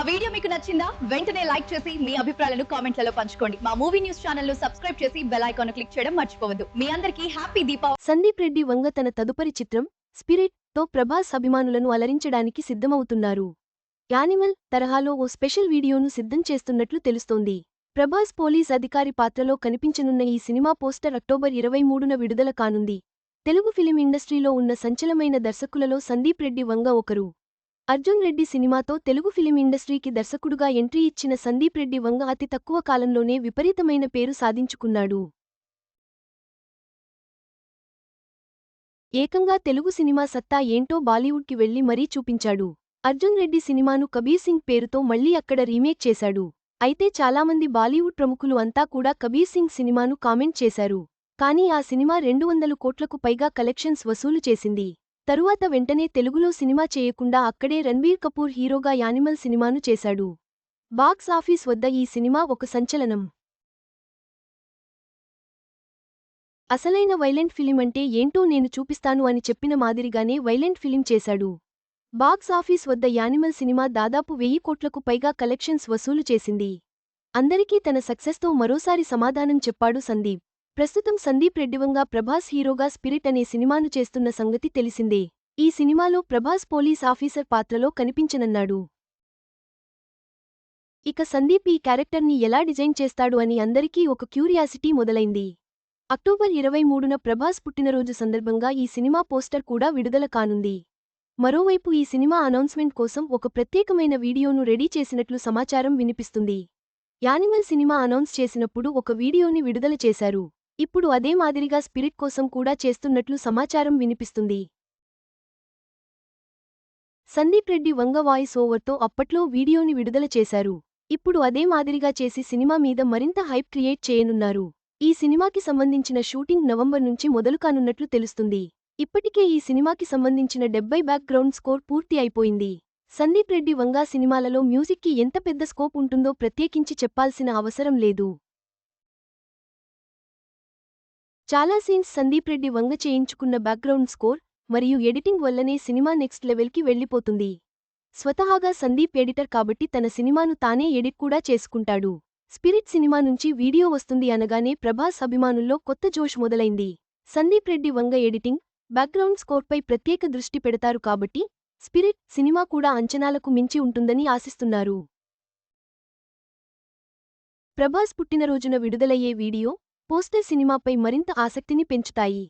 మా వీడియో మీకు నచ్చిందా? వెంటనే లైక్ చేసి మీ అభిప్రాయాలను కామెంట్లలో పంచుకోండి. మా మూవీ న్యూస్ ఛానల్ను సబ్స్క్రైబ్ చేసి బెల్ ఐకాన్ క్లిక్ చేయడం మర్చిపోవద్దు. మీ అందరికీ హ్యాపీ దీపావళి. సందీప్ రెడ్డి వంగ తన తదుపరి చిత్రం స్పిరిట్తో ప్రభాస్ అభిమానులను అలరించడానికి సిద్ధమవుతున్నారు. యానిమల్ తరహాలో ఓ స్పెషల్ వీడియోను సిద్ధం చేస్తున్నట్లు తెలుస్తోంది. ప్రభాస్ పోలీస్ అధికారి పాత్రలో కనిపించనున్న ఈ సినిమా పోస్టర్ అక్టోబర్ ఇరవై మూడున విడుదల కానుంది. తెలుగు ఫిలిం ఇండస్ట్రీలో ఉన్న సంచలమైన దర్శకులలో సందీప్ రెడ్డి వంగ ఒకరు. అర్జున్ రెడ్డి సినిమాతో తెలుగు ఫిలిం ఇండస్ట్రీకి దర్శకుడుగా ఎంట్రీ ఇచ్చిన సందీప్ రెడ్డి వంగ అతి తక్కువ కాలంలోనే విపరీతమైన పేరు సాధించుకున్నాడు. ఏకంగా తెలుగు సినిమా సత్తా ఏంటో బాలీవుడ్కి వెళ్ళి మరీ చూపించాడు. అర్జున్ రెడ్డి సినిమాను కబీర్ సింగ్ పేరుతో మళ్ళీ అక్కడ రీమేక్ చేశాడు. అయితే చాలామంది బాలీవుడ్ ప్రముఖులు అంతా కూడా కబీర్ సింగ్ సినిమాను కామెంట్ చేశారు. కానీ ఆ సినిమా రెండు వందలు కోట్లకు పైగా కలెక్షన్స్ వసూలు చేసింది. తరువాత వెంటనే తెలుగులో సినిమా చేయకుండా అక్కడే రణ్బీర్ కపూర్ హీరోగా యానిమల్ సినిమాను చేశాడు. బాక్స్ ఆఫీస్ వద్ద ఈ సినిమా ఒక సంచలనం. అసలైన వైలెంట్ ఫిలిం అంటే ఏంటో నేను చూపిస్తాను అని చెప్పిన మాదిరిగానే వైలెంట్ ఫిలిం చేశాడు. బాక్స్ ఆఫీస్ వద్ద యానిమల్ సినిమా దాదాపు వెయ్యి కోట్లకు పైగా కలెక్షన్స్ వసూలు చేసింది. అందరికీ తన సక్సెస్తో మరోసారి సమాధానం చెప్పాడు సందీప్. ప్రస్తుతం సందీప్ రెడ్డివంగా ప్రభాస్ హీరోగా స్పిరిట్ అనే సినిమాను చేస్తున్న సంగతి తెలిసిందే. ఈ సినిమాలో ప్రభాస్ పోలీస్ ఆఫీసర్ పాత్రలో కనిపించనన్నాడు. ఇక సందీప్ ఈ క్యారెక్టర్ని ఎలా డిజైన్ చేస్తాడు అని అందరికీ ఒక క్యూరియాసిటీ మొదలైంది. అక్టోబర్ ఇరవై మూడున ప్రభాస్ పుట్టినరోజు సందర్భంగా ఈ సినిమా పోస్టర్ కూడా విడుదల కానుంది. మరోవైపు ఈ సినిమా అనౌన్స్మెంట్ కోసం ఒక ప్రత్యేకమైన వీడియోను రెడీ చేసినట్లు సమాచారం వినిపిస్తుంది. యానిమల్ సినిమా అనౌన్స్ చేసినప్పుడు ఒక వీడియోని విడుదల చేశారు. ఇప్పుడు అదే మాదిరిగా స్పిరిట్ కోసం కూడా చేస్తున్నట్లు సమాచారం వినిపిస్తుంది. సందీప్ రెడ్డి వంగ వాయిస్ ఓవర్తో అప్పట్లో వీడియోని విడుదల చేశారు. ఇప్పుడు అదే మాదిరిగా చేసి సినిమా మీద మరింత హైప్ క్రియేట్ చేయనున్నారు. ఈ సినిమాకి సంబంధించిన షూటింగ్ నవంబర్ నుంచి మొదలు కానున్నట్లు తెలుస్తుంది. ఇప్పటికే ఈ సినిమాకి సంబంధించిన డెబ్బై బ్యాక్గ్రౌండ్ స్కోర్ పూర్తి అయిపోయింది. సందీప్ రెడ్డి వంగా సినిమాలలో మ్యూజిక్కి ఎంత పెద్ద స్కోప్ ఉంటుందో ప్రత్యేకించి చెప్పాల్సిన అవసరం లేదు. చాలా సీన్స్ సందీప్ రెడ్డి వంగ చేయించుకున్న బ్యాక్గ్రౌండ్ స్కోర్ మరియు ఎడిటింగ్ వల్లనే సినిమా నెక్స్ట్ లెవెల్కి వెళ్ళిపోతుంది. స్వతహాగా సందీప్ ఎడిటర్ కాబట్టి తన సినిమాను తానే ఎడిట్ కూడా చేసుకుంటాడు. స్పిరిట్ సినిమా నుంచి వీడియో వస్తుంది అనగానే ప్రభాస్ అభిమానుల్లో కొత్త జోష్ మొదలైంది. సందీప్ రెడ్డి వంగ ఎడిటింగ్ బ్యాక్గ్రౌండ్ స్కోర్పై ప్రత్యేక దృష్టి పెడతారు కాబట్టి స్పిరిట్ సినిమా కూడా అంచనాలకు మించి ఉంటుందని ఆశిస్తున్నారు. ప్రభాస్ పుట్టినరోజున విడుదలయ్యే వీడియో పోస్టర్ సినిమాపై మరింత ఆసక్తిని పెంచుతాయి.